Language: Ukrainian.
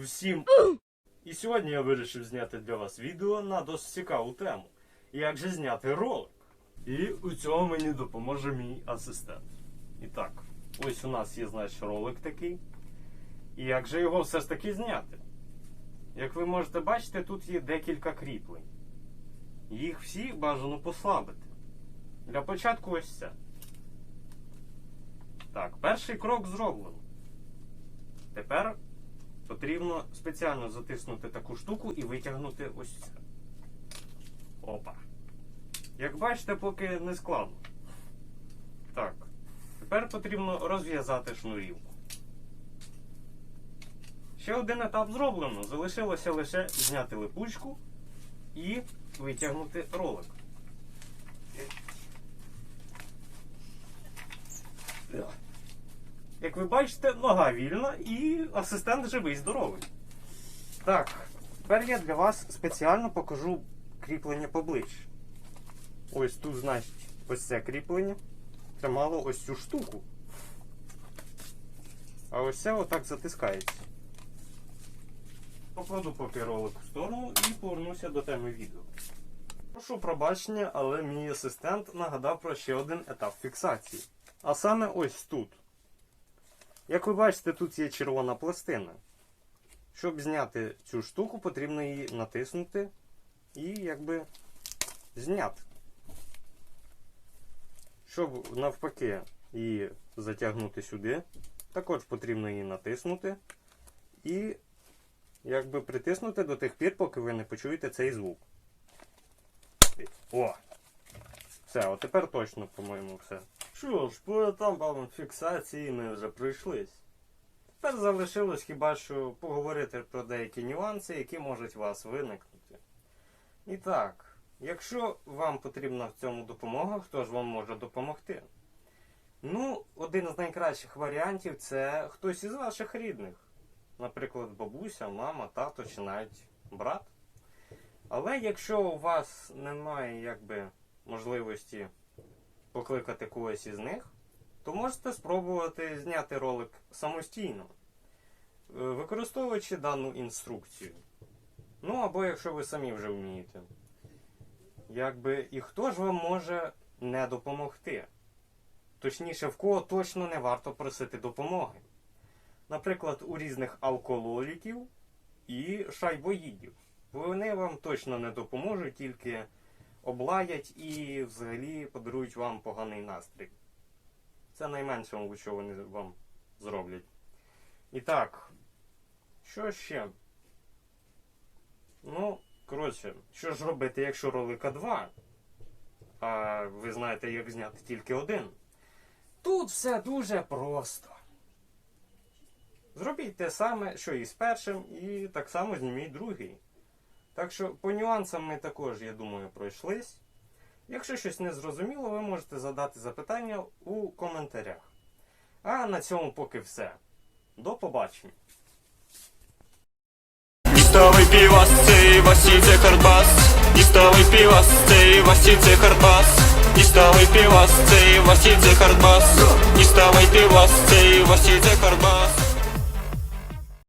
Всім. І сьогодні я вирішив зняти для вас відео на досить цікаву тему. Як же зняти ролик? І у цьому мені допоможе мій асистент. І так, ось у нас є, значить, ролик такий. І як же його все ж таки зняти? Як ви можете бачити, тут є декілька кріплень. Їх всі бажано послабити. Для початку ось це. Так, перший крок зроблено. Тепер потрібно спеціально затиснути таку штуку і витягнути ось це. Опа. Як бачите, поки не складно. Так. Тепер потрібно розв'язати шнурівку. Ще один етап зроблено. Залишилося лише зняти липучку і витягнути ролик. Як ви бачите, нога вільна і асистент живий, здоровий. Так, тепер я для вас спеціально покажу кріплення поближче. Ось тут, значить, ось це кріплення тримало ось цю штуку. А ось це отак затискається. Покладу поки в сторону і повернуся до теми відео. Прошу пробачення, але мій асистент нагадав про ще один етап фіксації. А саме ось тут. Як ви бачите, тут є червона пластина. Щоб зняти цю штуку, потрібно її натиснути і якби зняти. Щоб навпаки її затягнути сюди, також потрібно її натиснути і якби притиснути до тих пір, поки ви не почуєте цей звук. О! Все, от тепер точно, по-моєму, все. Що ж, по етапам фіксації ми вже пройшлись. Тепер залишилось хіба що поговорити про деякі нюанси, які можуть у вас виникнути. І так, якщо вам потрібна в цьому допомога, хто ж вам може допомогти? Ну, один з найкращих варіантів це хтось із ваших рідних. Наприклад, бабуся, мама, тато чи навіть брат. Але якщо у вас немає якби можливості покликати когось із них, то можете спробувати зняти ролик самостійно, е, використовуючи дану інструкцію. Ну або якщо ви самі вже вмієте. Якби і хто ж вам може не допомогти? Точніше, в кого точно не варто просити допомоги. Наприклад, у різних алкоголіків і шайбоїдів. Вони вам точно не допоможуть, тільки облаять і взагалі подарують вам поганий настрій. Це найменше, мабуть, що вони вам зроблять. І так, що ще? Ну, коротше, що ж робити, якщо ролика 2? А ви знаєте, як зняти тільки один? Тут все дуже просто. Зробіть те саме, що і з першим, і так само зніміть другий. Так що по нюансам ми також, я думаю, пройшлись. Якщо щось не зрозуміло, ви можете задати запитання у коментарях. А на цьому поки все. До побачення. Дістовий півас, цей Василь, це хардбас півас, цей Василь, це хардбас півас, цей Василь, це хардбас півас, цей Василь, це хардбас